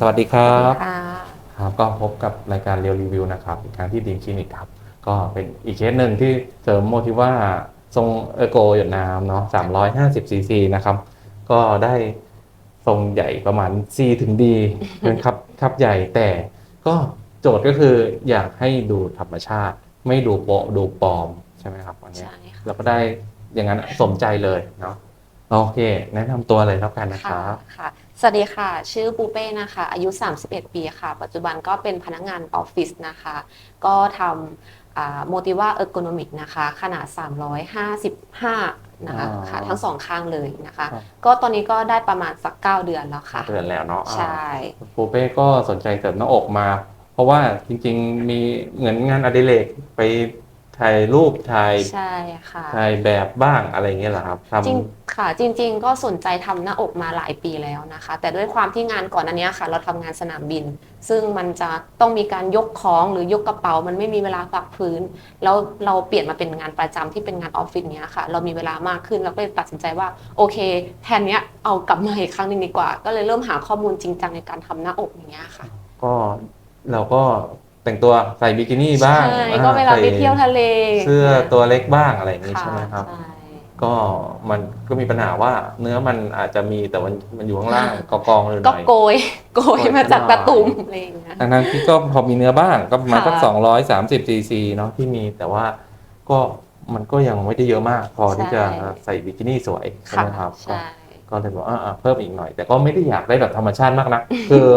สวัสดีครับค่ะครับก็พบกับรายการเรียวรีวิวนะครับอีกครั้งที่ดีมคลินิกครับ ก็เป็นอีกเคสหนึ่งที่เสริมโมทิว่าทรงเออโกหยดน้ำเนาะ350ซีซีนะครับ ก็ได้ทรงใหญ่ประมาณ C ถึง D เป็นครับครับใหญ่แต่ก็โจทย์ก็คืออยากให้ดูธรรมชาติ ไม่ดูโปะดูปลอม ใช่ไหมครับวันนี้ใช่ค่ะเราก็ได้อย่างนั้นสมใจเลยเนาะโอเค แนะนำตัวเลยแล้วกันนะคค่ะรับค่ะ สวัสดีค่ะ ชื่อปูเป้นะคะ อายุ 31 ปีค่ะ ปัจจุบันก็เป็นพนักงานออฟฟิศนะคะ ก็ทำโมติว่าเออร์โกนมิกนะคะ ขนาด 355 นะคะอ๋อค่ะทั้งสองข้างเลยนะคะ ครับ ก็ตอนนี้ก็ได้ประมาณสัก 9 เดือนแล้วค่ะเตือนแล้วเนาะอ่าใช่ ปูเป้ก็สนใจเสริมหน้าอกมา เพราะว่าจริงๆมีเหมือนงานอดิเรกไป ถ่ายรูปถ่ายใช่ค่ะถ่ายแบบบ้างอะไรอย่างเงี้ยเหรอครับทจริงค่ะ จริง ๆ ก็สนใจทำหน้าอกมาหลายปีแล้วนะคะ แต่ด้วยความที่งานก่อนอันเนี้ยค่ะ เราทำงานสนามบิน ซึ่งมันจะต้องมีการยกของหรือยกกระเป๋า มันไม่มีเวลาพักพื้น แล้วเราเปลี่ยนมาเป็นงานประจำที่เป็นงานออฟฟิศเนี้ยค่ะ เรามีเวลามากขึ้นเราก็เลยตัดสินใจว่าโอเค แทนเนี้ยเอากลับมาอีกครั้งหนึงดีกว่า ก็เลยเริ่มหาข้อมูลจริงจังในการทำหน้าอกอย่างเงี้ยค่ะำก็เราก็ แต่งตัวใส่บิกินี่บ้างใช่อ่ก็เวลาไปใส่เที่ยวทะเลเสื้อตัวเล็กบ้างอะไรอย่างงี้ค่ะใช่ไหมครับใช่ก็มันก็มีปัญหาว่าเนื้อมันอาจจะมีแต่มันมันอยู่ข้างล่างกองกองๆเลยหก็น่อยโกยโกยมาจากโกยมาตะตุ่มอะไรอย่างเงี้ยดังนั้นที่ก็พอมีเนื้อบ้างก็ประมาณค่ะสักสองร้อยสามสิบซีซีเนาะที่มีแต่ว่าก็มันก็ยังไม่ได้เยอะมาก พอที่จะใส่บิกินี่สวยใช่ไหมครับก็ใช่ก็เลยบอกอ่าๆเพิ่มอีกหน่อย แต่ก็ไม่ได้อยากได้แบบธรรมชาติมากนะคือ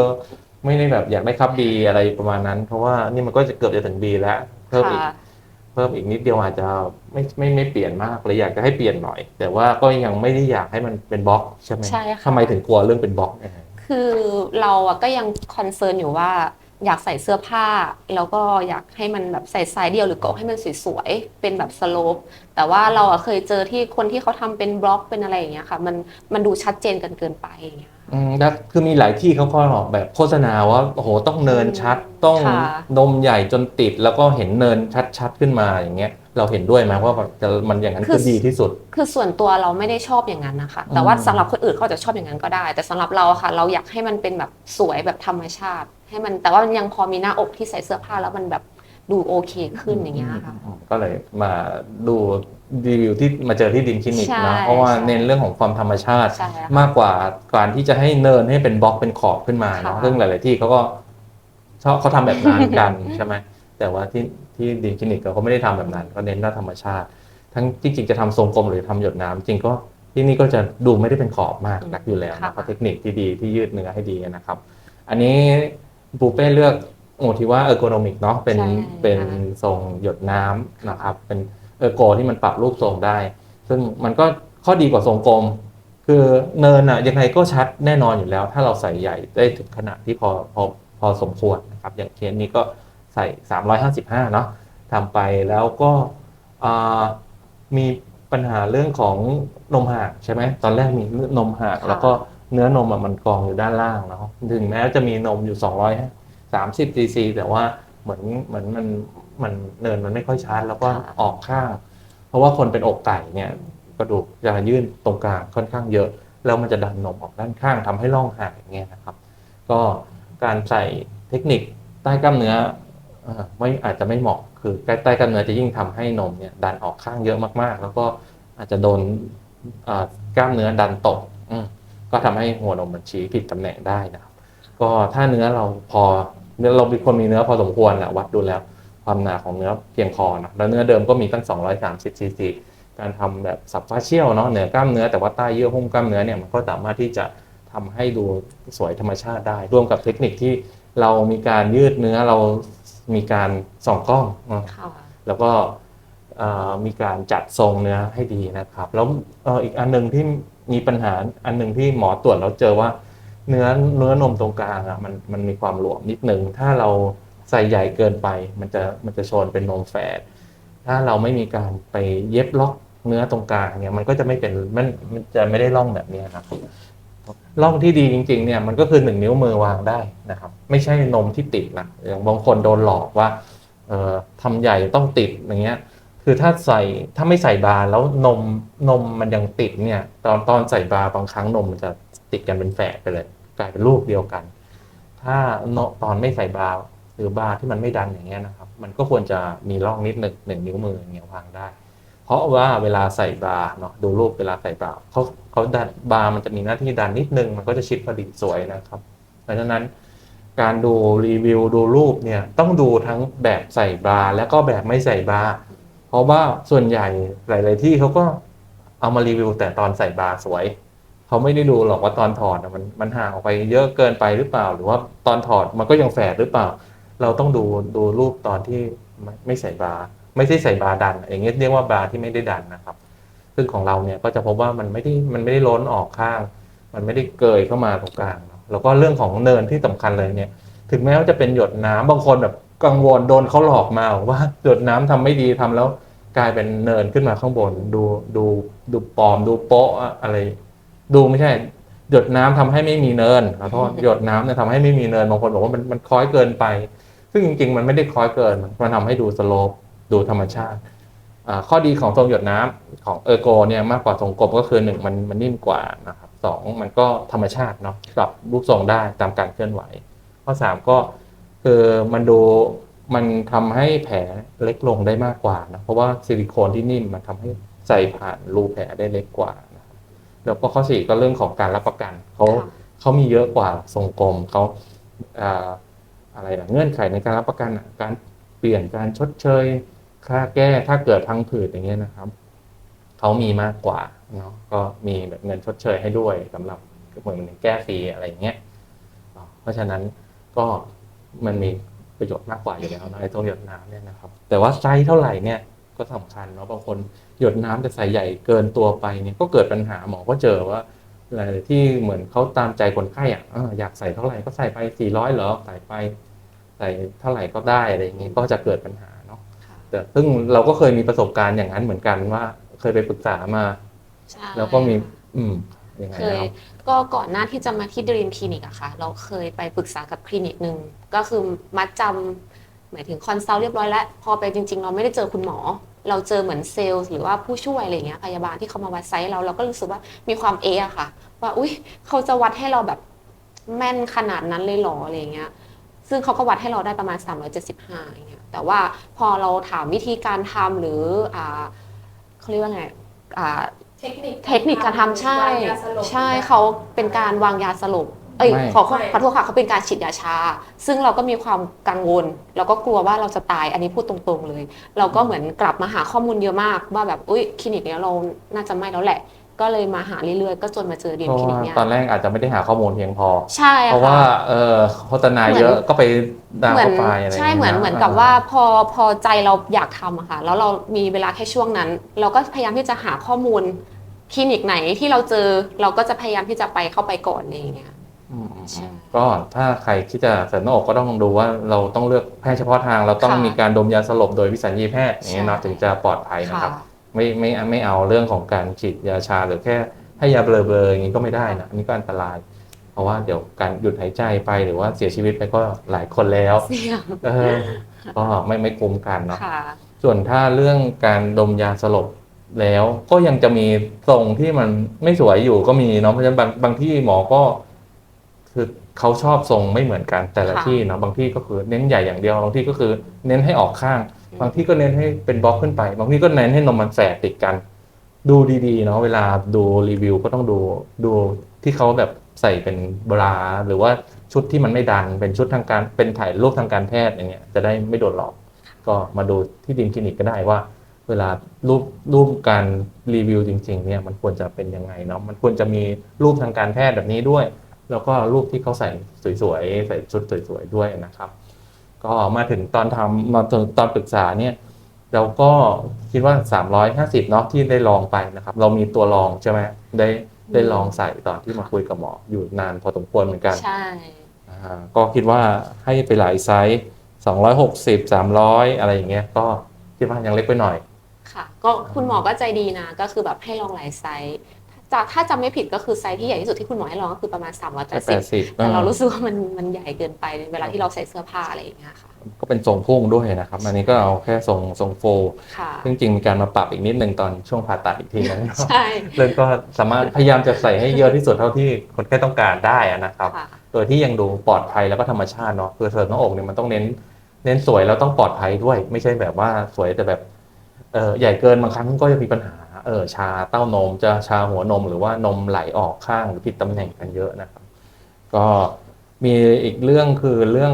ไม่ได้แบบอยากได้ครับบีอะไรประมาณนั้น เพราะว่านี่มันก็จะเกือบจะถึงบีแล้วเพิ่มอีกค่ะ เพิ่มอีกนิดเดียวอาจจะไม่ไม่ไม่เปลี่ยนมากเลยอยากจะให้เปลี่ยนหน่อย แต่ว่าก็ยังไม่ได้อยากให้มันเป็นบล็อกใช่ไหมใช่ค่ะ ทำไมถึงกลัวเรื่องเป็นบล็อกเนี่ยคือเราอะก็ยังคอนเซิร์นอยู่ว่าอยากใส่เสื้อผ้า แล้วก็อยากให้มันแบบใส่ไซส์เดียวหรือเกาะให้มันสวยๆเป็นแบบสโลปแต่ว่าเราอะเคยเจอที่คนที่เขาทำเป็นบล็อกเป็นอะไรอย่างเงี้ยค่ะ มันมันดูชัดเจนกันเกินไปอย่างเงี้ย อืมแล้วคือมีหลายที่เขาก็ออกแบบโฆษณาว่าโอ้โหต้องเนินชัดอืมต้องค่ะ นมใหญ่จนติดแล้วก็เห็นเนินชัดๆขึ้นมาอย่างเงี้ย เราเห็นด้วยไหมว่าแบบจะมันอย่างนั้นคือดีที่สุด คือส่วนตัวเราไม่ได้ชอบอย่างนั้นนะคะ แต่ว่าอืม สำหรับคนอื่นเขาอาจจะชอบอย่างนั้นก็ได้ แต่สำหรับเราอะค่ะ เราอยากให้มันเป็นแบบสวยแบบธรรมชาติ ให้มันแต่ว่ามันยังพอมีหน้าอกที่ใส่เสื้อผ้าแล้วมันแบบดูโอเคขึ้นอย่างเงี้ยค่ะอืมก็เลยมาดู รีวิวที่มาเจอที่ดินคลินิกใช่นะเพราะว่าใช่เน้นเรื่องของความธรรมชาติใช่ค่ะมากกว่าการที่จะให้เนินให้เป็นบล็อกเป็นขอบขึ้นมาเนาะค่ะซึ่งหลาย ๆ ที่เขาก็ชอบเขาทำแบบนั้นกันใช่ไหมแต่ว่าที่ที่ดินคลินิกเราก็ไม่ได้ทำแบบนั้นก็เน้นว่าธรรมชาติ ทั้งจริง ๆ จะทำทรงกลมหรือทำหยดน้ำจริงก็ที่นี่ก็จะดูไม่ได้เป็นขอบมากนักอยู่แล้วค่ะนะเพราะเทคนิคที่ดีที่ยืดเนื้อให้ดีนะครับ อันนี้ปูเป้เลือกโมทิว่าเออร์โกนมิกเนาะเป็นใช่เป็นค่ะทรงหยดน้ำนะครับ เป็น เออร์โกที่มันปรับรูปทรงได้ ซึ่งมันก็ข้อดีกว่าทรงกลม คือเนินอะยังไงก็ชัดแน่นอนอยู่แล้ว ถ้าเราใส่ใหญ่ได้ถึงขนาดที่พอพอพอสมควรนะครับ อย่างเคสนี้ก็ใส่ 355 เนาะทำไปแล้วก็อ่ามีปัญหาเรื่องของนมห่างใช่ไหมตอนแรกมีนมห่างค่ะแล้วก็เนื้อนมอะมันกองอยู่ด้านล่างเนาะถึงแม้จะมีนมอยู่ 230ซีซีแต่ว่า เหมือนเหมือนมันมันเนินมันไม่ค่อยชัดแล้วก็ออกข้าง เพราะว่าคนเป็นอกไก่เนี่ยกระดูกจะยื่นตรงกลางค่อนข้างเยอะ แล้วมันจะดันนมออกด้านข้างทำให้ร่องห่างอย่างเงี้ยนะครับ ก็การใส่เทคนิคใต้กล้ามเนื้อเอ่อไม่อาจจะไม่เหมาะคือใต้ใต้กล้ามเนื้อจะยิ่งทำให้นมเนี่ยดันออกข้างเยอะมากๆ แล้วก็อาจจะโดนเอ่อกล้ามเนื้อดันตกอืมก็ทำให้หัวนมมันชี้ผิดตำแหน่งได้นะครับ ก็ถ้าเนื้อเราพอ เนื้อเราเป็นคนมีเนื้อพอสมควรแหละวัดดูแล้ว ความหนาของเนื้อเพียงพอนะแล้วเนื้อเดิมก็มีตั้ง 230ซีซีการทำแบบสับฟาเชียลเนาะเหนือกล้ามเนื้อแต่ว่าใต้เยื่อหุ้มกล้ามเนื้อเนี่ยมันก็สามารถที่จะทำให้ดูสวยธรรมชาติได้ ร่วมกับเทคนิคที่เรามีการยืดเนื้อเรามีการส่องกล้องเนอะค่ะแล้วก็เอ่อมีการจัดทรงเนื้อให้ดีนะครับ แล้วเอ่ออีกอันหนึ่งที่มีปัญหาอันหนึ่งที่หมอตรวจแล้วเจอว่า เนื้อเนื้อนมตรงกลางอะมันมันมีความหลวมนิดนึง ถ้าเราใส่ใหญ่เกินไป มันจะมันจะโชนเป็นนมแฝดถ้าเราไม่มีการไปเย็บล็อกเนื้อตรงกลางเนี่ยมันก็จะไม่เป็นมันมันจะไม่ได้ร่องแบบนี้นะครับร่องที่ดีจริง ๆ เนี่ยมันก็คือหนึ่งนิ้วมือวางได้นะครับ ไม่ใช่นมที่ติดนะอย่างบางคนโดนหลอกว่าเอ่อทำใหญ่ต้องติดอย่างเงี้ย คือถ้าใส่ถ้าไม่ใส่บาร์แล้วนมนมมันยังติดเนี่ย ตอนตอนใส่บาร์บางครั้งนมมันจะติดกันเป็นแฝดไปเลย ลายเป็นลูกเดียวกัน ถ้าโนตอนไม่ใส่บาร์หรือบาร์ที่มันไม่ดันอย่างเงี้ยนะครับ มันก็ควรจะมีร่องนิดหนึ่งหนึ่งนิ้วมืออย่างเงี้ยวางได้ เพราะว่าเวลาใส่บาร์เนาะดูรูปเวลาใส่บาร์เขาเขาดันบาร์มันจะมีหน้าที่ดันนิดนึง มันก็จะชิดพอดีสวยนะครับเพราะฉะนั้นการดูรีวิวดูรูปเนี่ยต้องดูทั้งแบบใส่บาร์แล้วก็แบบไม่ใส่บาร์เพราะว่าส่วนใหญ่หลาย ๆ ที่เขาก็เอามารีวิวแต่ตอนใส่บาร์สวย เขาไม่ได้ดูหรอกว่าตอนถอดมันมันห่างออกไปเยอะเกินไปหรือเปล่า หรือว่าตอนถอดมันก็ยังแฝดหรือเปล่า เราต้องดูดูรูปตอนที่ไม่ไม่ใส่บาร์ไม่ใช่ใส่บาร์ดัน อย่างเงี้ยเรียกว่าบาร์ที่ไม่ได้ดันนะครับ ซึ่งของเราเนี่ยก็จะพบว่ามันไม่ได้มันไม่ได้ล้นออกข้าง มันไม่ได้เกยเข้ามาตรงกลางแล้วก็เรื่องของเนินที่สำคัญเลยเนี่ย ถึงแม้ว่าจะเป็นหยดน้ำบางคนแบบกังวลโดนเขาหลอกมาว่าหยดน้ำทำไม่ดีทำแล้วกลายเป็นเนินขึ้นมาข้างบน ดูดูดูปลอมดูโป๊ะอะไร ดูไม่ใช่ หยดน้ำทำให้ไม่มีเนินขอโทษหยดน้ำเนี่ยทำให้ไม่มีเนินบางคนบอกว่ามันมันคล้อยเกินไป ซึ่งจริง ๆ มันไม่ได้คล้อยเกิน มันทำให้ดูสโลปดูธรรมชาติอ่าข้อดีของทรงหยดน้ำของเออร์โกเนี่ยมากกว่าทรงกลมก็คือหนึ่งมันมันนิ่มกว่านะครับสองมันก็ธรรมชาติเนาะปรับรูปทรงได้ตามการเคลื่อนไหว ข้อสามก็คือมันดูมันทำให้แผลเล็กลงได้มากกว่านะเพราะว่าซิลิโคนที่นิ่มมันทำให้ใส่ผ่านรูแผลได้เล็กกว่านะครับ แล้วก็ข้อสี่ก็เรื่องของการรับประกันเขาค่ะเขามีเยอะกว่าทรงกลมเขาอ่าอะไรนะเงื่อนไขในการรับประกันอะการเปลี่ยนการชดเชย ค่าแก้ถ้าเกิดพังผืดอย่างเงี้ยนะครับเขามีมากกว่าเนาะก็มีแบบเงินชดเชยให้ด้วยสำหรับเหมือนแก้ฟรีอะไรอย่างเงี้ยอ่าเพราะฉะนั้นก็มันมีประโยชน์มากกว่าอยู่แล้วนะไอ้ตรงหยดน้ำเนี่ยนะครับ แต่ว่าไซส์เท่าไหร่เนี่ยก็สำคัญเนาะบางคน หยดน้ำแต่ใส่ใหญ่เกินตัวไปเนี่ยก็เกิดปัญหาหมอก็เจอว่าหลายๆที่เหมือนเขาตามใจคนไข้อะเอออยากใส่เท่าไหร่ก็ใส่ไปสี่ร้อยเหรอใส่ไปใส่เท่าไหร่ก็ได้อะไรอย่างนี้ก็จะเกิดปัญหาเนาะค่ะแต่ซึ่งเราก็เคยมีประสบการณ์อย่างนั้นเหมือนกันว่า เคยไปปรึกษามาใช่แล้วก็มีอืมยังไงเคยนะครับก็ก่อนหน้าที่จะมาที่ดรีมคลินิกอะค่ะ เราเคยไปปรึกษากับคลินิกหนึ่งก็คือมัดจำหมายถึงคอนซัลท์เรียบร้อยแล้ว พอไปจริง ๆ เราไม่ได้เจอคุณหมอ เราเจอเหมือนเซลล์หรือว่าผู้ช่วยอะไรอย่างเงี้ยพยาบาลที่เขามาวัดไซส์เราเราก็รู้สึกว่ามีความเอะอะค่ะ ว่าอุ้ยเขาจะวัดให้เราแบบแม่นขนาดนั้นเลยเหรออะไรอย่างเงี้ยซึ่งเขาก็วัดให้เราได้ประมาณ 375อย่างเงี้ยแต่ว่าพอเราถามวิธีการทำหรืออ่าเขาเรียกว่าไงอ่าเทคนิคเทคนิคการทำใช่วางยาสลบใช่เขาเป็นการวางยาสลบ เอ้ยไม่ ขอขอไม่ขอโทษค่ะเขาเป็นการฉีดยาชา ซึ่งเราก็มีความกังวลเราก็กลัวว่าเราจะตายอันนี้พูดตรงๆเลย เราก็เหมือนกลับมาหาข้อมูลเยอะมาก ว่าแบบอุ้ยคลินิกเนี้ยเราน่าจะไม่แล้วแหละ ก็เลยมาหาเรื่อยๆก็จนมาเจอเดียเพนราะคลินิว่ากเนี้ยตอนแรกอาจจะไม่ได้หาข้อมูลเพียงพอ ใช่เพราะว่าค่ะ เออโฆษณาเยอะก็ไปดาวเหมือนเข้าไปอะไรใช่เหมือนเหมือนกับว่าพอพอใจเราอยากทำอะค่ะแล้วเรามีเวลาแค่ช่วงนั้น เราก็พยายามที่จะหาข้อมูลคลินิกไหนที่เราเจอเราก็จะพยายามที่จะไปเข้าไปก่อนอะไรอย่างเงี้ยอืมอืม ใช่ ก็ถ้าใครคิดจะเสริมหน้าอกก็ต้องดูว่าเราต้องเลือกแพทย์เฉพาะทาง เราต้องค่ะมีการดมยาสลบโดยวิสัญญีแพทย์อย่างนี้ยเนาะใช่ ถึงจะปลอดภัยนะค่ะ ครับไม่ไม่ไม่เอาเรื่องของการฉีดยาชาหรือแค่ให้ยาเบลอๆอย่างนี้ก็ไม่ได้นะอันนี้ก็อันตราย เพราะว่าเดี๋ยวการหยุดหายใจไปหรือว่าเสียชีวิตไปก็หลายคนแล้วเสี่ยงเออก็ไม่ไม่คุ้มกันเนาะ ค่ะ ส่วนถ้าเรื่องการดมยาสลบแล้วก็ยังจะมีทรงที่มันไม่สวยอยู่ก็มีเนาะเพราะฉะนั้นบางบางที่หมอก็คือ เขาชอบทรงไม่เหมือนกันแต่ละค่ะ ที่เนาะบางที่ก็คือเน้นใหญ่อย่างเดียวบางที่ก็คือเน้นให้ออกข้างอืมบางที่ก็เน้นให้เป็นบล็อกขึ้นไป บางที่ก็เน้นให้นมมันแฝดติดกัน ดูดีๆเนาะเวลาดูรีวิวก็ต้องดูดูที่เขาแบบใส่เป็นบราหรือว่าชุดที่มันไม่ดันเป็นชุดทางการเป็นถ่ายรูปทางการแพทย์อย่างเงี้ยจะได้ไม่โดนหลอก ก็มาดูที่ดินคลินิกก็ได้ว่า เวลารูปรูปการรีวิวจริง ๆ เนี่ยมันควรจะเป็นยังไงเนาะมันควรจะมีรูปทางการแพทย์แบบนี้ด้วย แล้วก็รูปที่เขาใส่สวยๆ ใส่ชุดสวยๆด้วยนะครับ ก็มาถึงตอนทำมาถึงตอนปรึกษาเนี่ยเราก็คิดว่า 350เนาะที่ได้ลองไปนะครับ เรามีตัวลองใช่ไหมได้ได้ลองใส่ตอนที่มาคุยกับหมออยู่นานพอสมควรเหมือนกันใช่อ่าก็คิดว่าให้ไปหลายไซส์260 300 อะไรอย่างเงี้ยก็คิดว่ายังเล็กไปหน่อยค่ะก็คุณหมอก็ใจดีนะ ก็คือแบบให้ลองหลายไซส์ ถ้าถ้าจำไม่ผิดก็คือไซส์ที่ใหญ่ที่สุดที่คุณหมอให้ลองก็คือประมาณแค่380 80แต่เรารู้สึกว่ามันมันใหญ่เกินไปเวลาที่เราใส่เสื้อผ้าอะไรอย่างเงี้ยค่ะ ก็เป็นทรงพุ่งด้วยนะครับ อันนี้ก็เอาแค่ทรงทรงโฟล์ค่ะซึ่งจริงๆมีการมาปรับอีกนิดนึงตอนช่วงผ่าตัดอีกทีนึงใช่เรื่องก็สามารถพยายามจะใส่ให้เยอะที่สุดเท่าที่คนไข้ต้องการได้อะนะครับค่ะโดยที่ยังดูปลอดภัยแล้วก็ธรรมชาติเนาะคือเสริมหน้าอกเนี่ยมันต้องเน้น เน้นสวยแล้วต้องปลอดภัยด้วย ไม่ใช่แบบว่าสวยแต่แบบเออใหญ่เกินบางครั้งก็จะมีปัญหา เออชาเต้านมจะชาหัวนมหรือว่านมไหลออกข้างหรือผิดตำแหน่งกันเยอะนะครับ ก็มีอีกเรื่องคือเรื่อง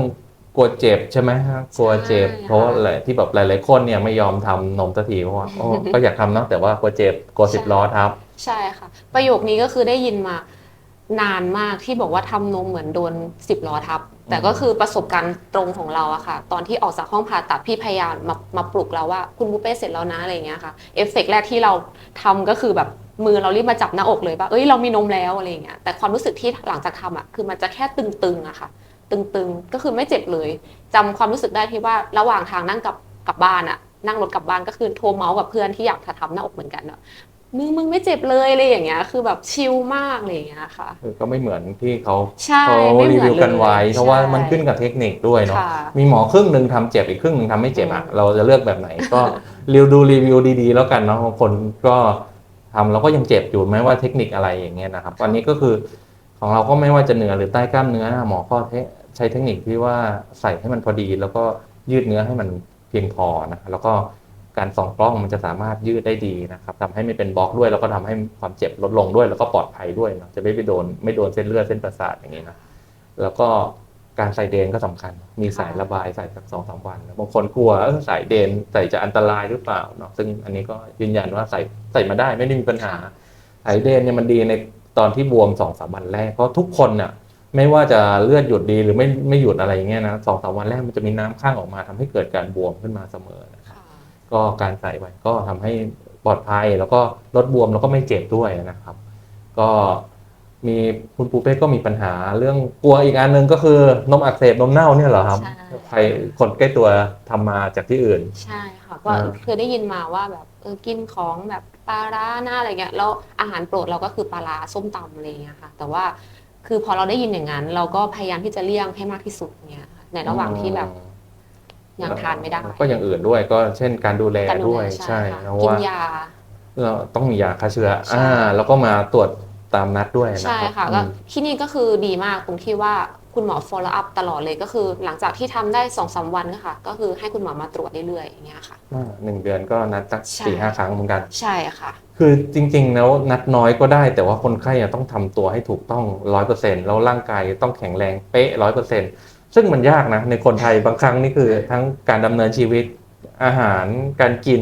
กลัวเจ็บใช่ไหมฮะกลัวเจ็บใช่ค่ะเพราะว่าหลายที่แบบหลาย ๆ คนเนี่ยไม่ยอมทำนมสักทีเพราะว่าโอ้ก็อยากทำเนาะแต่ว่ากลัวเจ็บกลัวสิบล้อทับ ใช่ค่ะ ประโยคนี้ก็คือได้ยินมานานมากที่บอกว่าทำนมเหมือนโดนสิบล้อทับ แต่ก็คือประสบการณ์ตรงของเราอะค่ะ ตอนที่ออกจากห้องผ่าตัดพี่พยายามมามาปลุกเราว่าคุณบุฟเป้เสร็จแล้วนะอะไรอย่างเงี้ยค่ะเอฟเฟกต์แรกที่เราทำก็คือแบบมือเรารีบมาจับหน้าอกเลยว่าเอ้ยเรามีนมแล้วอะไรอย่างเงี้ยแต่ความรู้สึกที่หลังจากทำอะคือมันจะแค่ตึงๆอะค่ะ ตึงๆก็คือไม่เจ็บเลยจำความรู้สึกได้ที่ว่าระหว่างทางนั่งกลับกลับบ้านอะนั่งรถกลับบ้านก็คือโทรเมาส์กับเพื่อนที่อยากจะทำหน้าอกเหมือนกันอะ มึงมึงไม่เจ็บเลยอะไรอย่างเงี้ย คือแบบชิลมากอะไรอย่างเงี้ยค่ะ คือก็ไม่เหมือนที่เขาใช่เขาไม่รีเหมืวิอวนกันไว้เลยเพราะว่าใช่มันขึ้นกับเทคนิคด้วยเนาะค่ะมีหมอครึ่งหนึ่งทำเจ็บอีกครึ่งหนึ่งทำไม่เจ็บอะอืมเราจะเลือกแบบไหนก็ รีวิวดูรีวิวดีๆ แล้วกันเนาะบางคนก็ทำแล้วก็ยังเจ็บอยู่ไม่ว่าเทคนิคอะไรอย่างเงี้ยนะครับอันนี้ก็คือของเราก็ไม่ว่าจะเหนือหรือใต้กล้ามเนื้อหมอก็ใช้เทคนิคที่ว่าใส่ให้มันพอดี แล้วก็ยืดเนื้อให้มันเพียงพอนะแล้วก็ การส่องกล้องมันจะสามารถยืดได้ดีนะครับทำให้ไม่เป็นบล็อกด้วย แล้วก็ทำให้ความเจ็บลดลงด้วย แล้วก็ปลอดภัยด้วยเนาะจะไม่ไปโดนไม่โดนเส้นเลือดเส้นประสาทอย่างนี้นะแล้วก็การใส่เดนก็สำคัญ มีสายระบายใส่สักสองสามวันบางคนกลัวเออสายเดนใส่จะอันตรายหรือเปล่าเนาะซึ่งอันนี้ก็ยืนยันว่าใส่ใส่มาได้ไม่ได้มีปัญหาสายเดนเนี่ยมันดีในตอนที่บวมสองสามวันแรกเพราะทุกคนน่ะไม่ว่าจะเลือดหยุดดีหรือไม่ไม่หยุดอะไรอย่างเงี้ยนะสองสามวันแรกมันจะมีน้ำข้างออกมาทำให้เกิดการบวมขึ้นมาเสมอนะครับค่ะ ก็การใส่ไปก็ทำให้ปลอดภัยแล้วก็ลดบวมแล้วก็ไม่เจ็บด้วยนะครับ ก็มีคุณปูเป้ก็มีปัญหาเรื่องกลัวอีกอันหนึ่งก็คือนมอักเสบนมเน่าเนี่ยเหรอครับใช่ใครคนใกล้ตัวทำมาจากที่อื่น ใช่ค่ะก็อ่าเคยได้ยินมาว่าแบบเออกินของแบบปลาร้าหน้าอะไรเงี้ยแล้วอาหารโปรดเราก็คือปลาร้าส้มตำอะไรเงี้ยค่ะ แต่ว่าคือพอเราได้ยินอย่างนั้น เราก็พยายามที่จะเลี่ยงให้มากที่สุดเงี้ยค่ะในระหว่างที่แบบ ยังทานไม่ได้ ก็อย่างอื่นด้วยก็เช่นการดูแลการดูด้วยแลใช่ค่ะเพราะกินว่ายาเราต้องมียาฆ่าเชื้อใช่อ่าแล้วก็มาตรวจตามนัดด้วยนะใช่ครับค่ะอืก็มที่นี่ก็คือดีมากตรงที่ว่าคุณหมอ follow up ตลอดเลยก็คือ หลังจากที่ทำได้สองสามวันก็ค่ะ ก็คือให้คุณหมอมาตรวจเรื่อยๆอย่างเงี้ยค่ะอ่าหนึ่งเดือนก็นัดสักใช่สี่ห้าครั้งเหมือนกัน ใช่ค่ะ คือจริงๆแล้วนัดน้อยก็ได้ แต่ว่าคนไข้อะต้องทำตัวให้ถูกต้องร้อยเปอร์เซ็นต์แล้วร่างกายต้องแข็งแรงเป๊ะร้อยเปอร์เซ็นต์ ซึ่งมันยากนะในคนไทยบางครั้งนี่คือทั้งการดำเนินชีวิตอาหารการกิน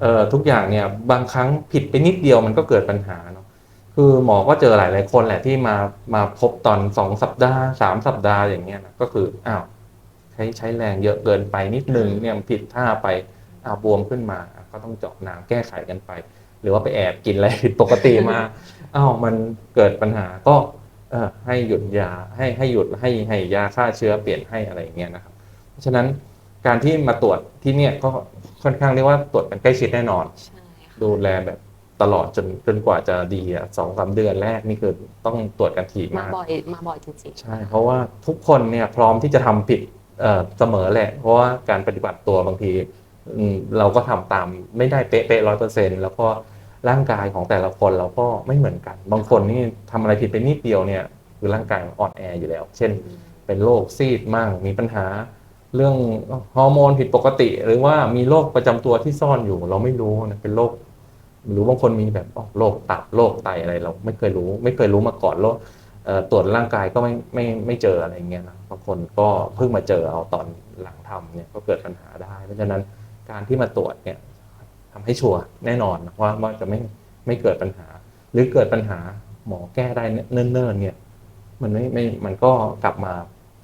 เอ่อทุกอย่างเนี่ยบางครั้งผิดไปนิดเดียวมันก็เกิดปัญหาเนาะคือหมอก็เจอหลายๆคนแหละที่มามาพบตอนสองสัปดาห์สามสัปดาห์อย่างเงี้ยนะก็คืออ้าวใช้ใช้แรงเยอะเกินไปนิดนึงเนี่ยมันผิดท่าไปอ้าวบวมขึ้นมา ก็ต้องเจาะน้ำแก้ไขกันไป หรือว่าไปแอบกินอะไรผิดปกติมาอ้าวมันเกิดปัญหาก็ เออให้หยุดยาให้ให้หยุดให้ให้ยาฆ่าเชื้อเปลี่ยนให้อะไรอย่างเงี้ยนะครับ เพราะฉะนั้นการที่มาตรวจที่เนี่ยก็ค่อนข้างเรียกว่าตรวจกันใกล้ชิดแน่นอนใช่ค่ะดูแลแบบตลอดจนจนกว่าจะดีอะสองสามเดือนแรกนี่คือต้องตรวจกันถี่มามาก บ่อยมาบ่อยจริงๆ ใช่ เพราะว่าทุกคนเนี่ยพร้อมที่จะทำผิดเอ่อเสมอแหละ เพราะว่าการปฏิบัติตัวบางทีอืมเราก็ทำตามไม่ได้เป๊ะๆร้อยเปอร์เซ็นแล้วก็ ร่างกายของแต่ละคนเราก็ไม่เหมือนกัน บางคนนี่ทำอะไรผิดไปนิดเดียวเนี่ยคือร่างกายอ่อนแออยู่แล้ว เช่น เป็นโรคซีดมั่งมีปัญหา เรื่องฮอร์โมนผิดปกติ หรือว่ามีโรคประจำตัวที่ซ่อนอยู่ เราไม่รู้นะเป็นโรคหรือบางคนมีแบบโรคตับโรคไตอะไรเราไม่เคยรู้ ไม่เคยรู้มาก่อนโรคตรวจร่างกายก็ไม่ไม่ไม่เจออะไรเงี้ยนะบางคนก็เพิ่งมาเจอเอาตอนหลังทำเนี่ยก็เกิดปัญหาได้ เพราะฉะนั้นการที่มาตรวจเนี่ย ทำให้ชัวร์แน่นอนนะว่าว่าจะไม่ไม่เกิดปัญหา หรือเกิดปัญหาหมอแก้ได้เนิ่นๆเนี่ย มันไม่ไม่มันก็กลับมา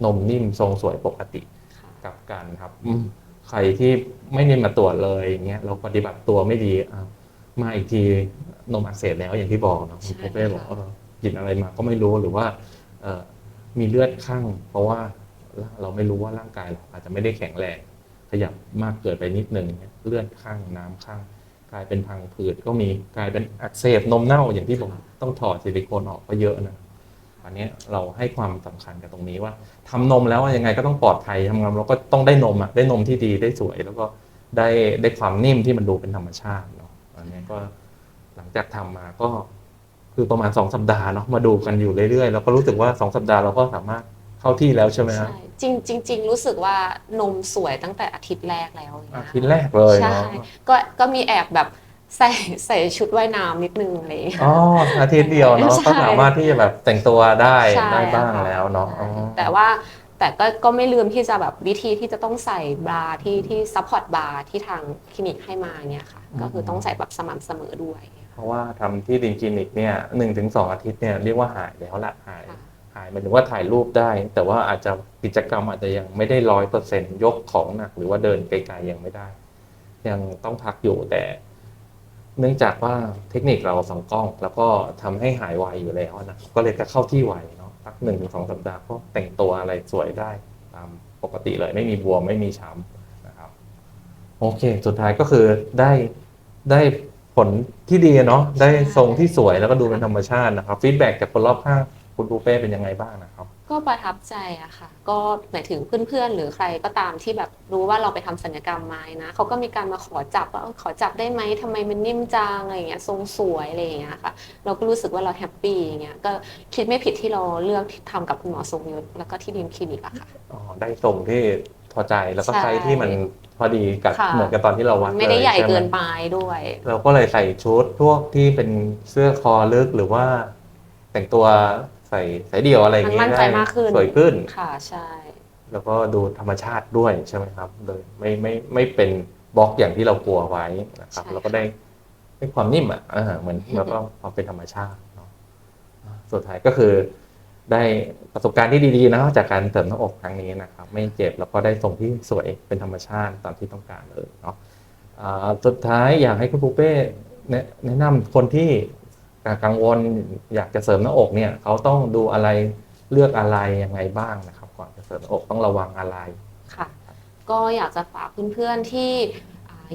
นมนิ่มทรงสวยปกติค่ะกลับกันครับอืมใครที่ไม่ได้มาตรวจเลยอย่างเงี้ยเราปฏิบัติตัวไม่ดีอ้าวมาอีกทีนมอักเสบแล้วอย่างที่บอกเนาะคุณใช่โปเป้บอกค่ะเออกินอะไรมาก็ไม่รู้หรือว่าเอ่อมีเลือดข้างเพราะว่าเราไม่รู้ว่าร่างกายเราอาจจะไม่ได้แข็งแรง ขยับมากเกินไปนิดนึงเนี่ยเลือดข้างน้ำข้าง กลายเป็นพังผืดก็มีกลายเป็นอักเสบนมเน่าอย่างที่ผมต้องถอดซิลิโคนออกก็เยอะนะอันนี้เราให้ความสำคัญกับตรงนี้ว่าทำนมแล้วยังไงก็ต้องปลอดภัยทำงานเราก็ต้องได้นมอะได้นมที่ดีได้สวย แล้วก็ได้ได้ความนิ่มที่มันดูเป็นธรรมชาติเนาะอันนี้ก็หลังจากทำมาก็คือประมาณสองสัปดาห์เนาะมาดูกันอยู่เรื่อยๆ แล้วก็รู้สึกว่าสองสัปดาห์เราก็สามารถ เข้าที่แล้วใช่ไหมฮะ ใช่จริงจริงจริงรู้สึกว่านมสวยตั้งแต่อาทิตย์แรกแล้วอย่างอาเงี้ยทิตย์แรกเลยใช่เนาะก็ก็มีแอบแบบใส่ใส่ชุดว่ายน้ำนิดนึงอะไรอย่างเลย อ๋ออาทิตย์เดียวเนาะใช่ ก็สามารถที่จะแบบแต่งตัวได้ใช่ได้บ้างค่ะแล้วเนาะอ๋อแต่ว่าแต่ก็ก็ไม่ลืมที่จะแบบวิธีที่จะต้องใส่บราที่ที่ซัพพอร์ตบราที่ทางคลินิกให้มาเนี่ยค่ะ ก็คือต้องใส่แบบสม่ำเสมอด้วย เพราะว่าทำที่ดินคลินิกเนี่ยหนึ่งถึงสองอาทิตย์เนี่ยเรียกว่าหายแล้วละหายค่ะ หายหมายถึงว่าถ่ายรูปได้ แต่ว่าอาจจะกิจกรรมอาจจะยังไม่ได้ร้อยเปอร์เซ็นยกของหนัก หรือว่าเดินไกลๆยังไม่ได้ ยังต้องพักอยู่แต่ เนื่องจากว่าเทคนิคเราสองกล้อง แล้วก็ทำให้หายไวอยู่แล้วนะก็เลยจะเข้าที่ไวเนาะพักหนึ่งถึงสองสัปดาห์ก็แต่งตัวอะไรสวยได้ตามปกติเลยไม่มีบวมไม่มีช้ำนะครับ โอเค สุดท้ายก็คือได้ได้ผลที่ดีเนาะได้ทรงที่สวยแล้วก็ดูเป็นธรรมชาตินะครับฟีดแบ็กจากคนรอบข้าง คุณปูเป้เป็นยังไงบ้างนะครับ ก็ประทับใจอะค่ะ ก็หมายถึงเพื่อนๆ หรือใครก็ตามที่แบบรู้ว่าเราไปทำศัลยกรรมมานะเขาก็มีการมาขอจับว่าเออขอจับได้ไหมทำไมมันนิ่มจังอะไรอย่างเงี้ยทรงสวยอะไรอย่างเงี้ยค่ะ เราก็รู้สึกว่าเราแฮปปี้อย่างเงี้ยก็คิดไม่ผิดที่เราเลือกทำกับคุณหมอทรงยุทธแล้วก็ที่ดินคลินิกอะค่ะอ๋อได้ทรงที่พอใจแล้วก็ใช่ไซส์ที่มันพอดีกับค่ะเหมือนกับตอนที่เราวัดไม่ได้ลยใหญ่ช่เกินไปด้วย เราก็เลยใส่ชุดพวกที่เป็นเสื้อคอลึกหรือว่าแต่งตัวใส่สายเดี่ยวอะไรอย่างมันงี้มั่นใจได้มากขึ้น สวยขึ้น ค่ะใช่ แล้วก็ดูธรรมชาติด้วยใช่ไหมครับโดยไม่ไม่ไม่เป็นบล็อกอย่างที่เรากลัวไว้นะครับ ใช่ แล้วก็ได้ได้ความนิ่มอะอ่าเหมือนแล้วก็ความเป็นธรรมชาติเนาะอ่าสุดท้ายก็คือ ได้ประสบการณ์ที่ดีๆนะครับจากการเสริมหน้าอกครั้งนี้นะครับ ไม่เจ็บแล้วก็ได้ทรงที่สวยเป็นธรรมชาติตามที่ต้องการเลยเนาะอ่าสุดท้ายอยากให้คุณปูเป้แนะแนะนำคนที่ กังวลอยากจะเสริมหน้าอกเนี่ยเขาต้องดูอะไรเลือกอะไรยังไงบ้างนะครับ ก่อนจะเสริมหน้าอกต้องระวังอะไรค่ะ ก็อยากจะฝากเพื่อนๆที่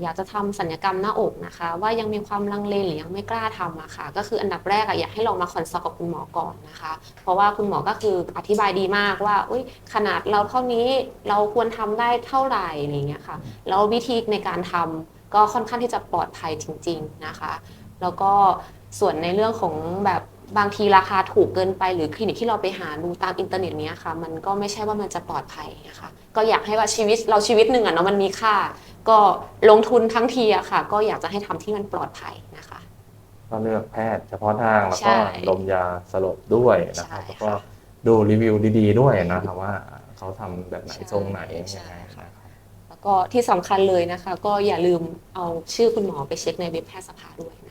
อยากจะทำสัญญกรรมหน้าอกนะคะ ว่ายังมีความลังเลหรือยังไม่กล้าทำอะค่ะ ก็คืออันดับแรกอะอยากให้ลองมาคอนซัลท์กับคุณหมอก่อนนะคะ เพราะว่าคุณหมอก็คืออธิบายดีมากว่าอุยขนาดเราเท่านี้เราควรทำได้เท่าไหร่อะไรอย่างเงี้ยค่ะแล้ววิธีในการทำก็ค่อนข้างที่จะปลอดภัยจริง ๆนะคะ แล้วก็ ส่วนในเรื่องของแบบบางทีราคาถูกเกินไปหรือคลินิกที่เราไปหาดูตามอินเทอร์เน็ตเนี้ยค่ะ มันก็ไม่ใช่ว่ามันจะปลอดภัยนะคะก็อยากให้ว่าชีวิตเราชีวิตหนึ่งอะเนาะมันมีค่า ก็ลงทุนทั้งทีอะค่ะ ก็อยากจะให้ทำที่มันปลอดภัยนะคะก็เลือกแพทย์เฉพาะทางแล้วใช่ก็ดมยาสลบด้วยนะครับใช่แล้วก็ค่ะดูรีวิวดีๆ ด้วยนะครับว่าเขาทำแบบไหนใช่ทรงไหนยังใช่ไงค่ะนะครับแล้วก็ที่สำคัญเลยนะคะ ก็อย่าลืมเอาชื่อคุณหมอไปเช็คในเว็บแพทยสภาด้วยนะคะครับ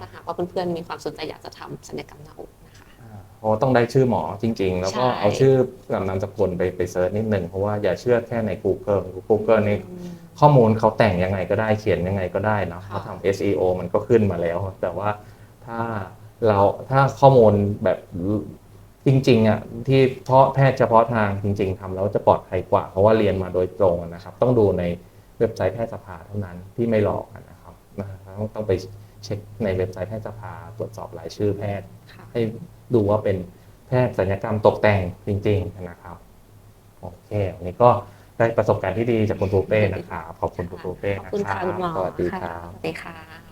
ถ้าหากว่าเพื่อนๆมีความสนใจอยากจะทำศัลยกรรมหน้าอกนะคะอ่าเพราะว่าต้องได้ชื่อหมอจริง ๆ แล้วก็ใช่เอาชื่อกับนามสกุลไปไปเซิร์ชนิดหนึ่งเพราะว่าอย่าเชื่อแค่ใน Google Google นี่ข้อมูลเขาแต่งยังไงก็ได้เขียนยังไงก็ได้เนาะค่ะเขาทำ SEO มันก็ขึ้นมาแล้ว แต่ว่าถ้าเราถ้าข้อมูลแบบจริงๆอะที่เพาะแพทย์เฉพาะทางจริง ๆทำแล้วจะปลอดภัยกว่า เพราะว่าเรียนมาโดยตรงนะครับ ต้องดูในเว็บไซต์แพทยสภาเท่านั้นที่ไม่หลอกกันนะครับนะต้องต้องไป เช็คในเว็บไซต์แพทยสภาตรวจสอบรายชื่อแพทย์ค่ะให้ดูว่าเป็นแพทย์ศัลยกรรมตกแต่งจริง ๆ นะครับโอเควันนี้ก็ได้ประสบการณ์ที่ดีจากคุณปูเป้นะครับขอบคุณคุณปูเป้ขอบนะคุณครัค่ะคุณหมอบสวัสดีคค่ะรับสวัสดีค่ะ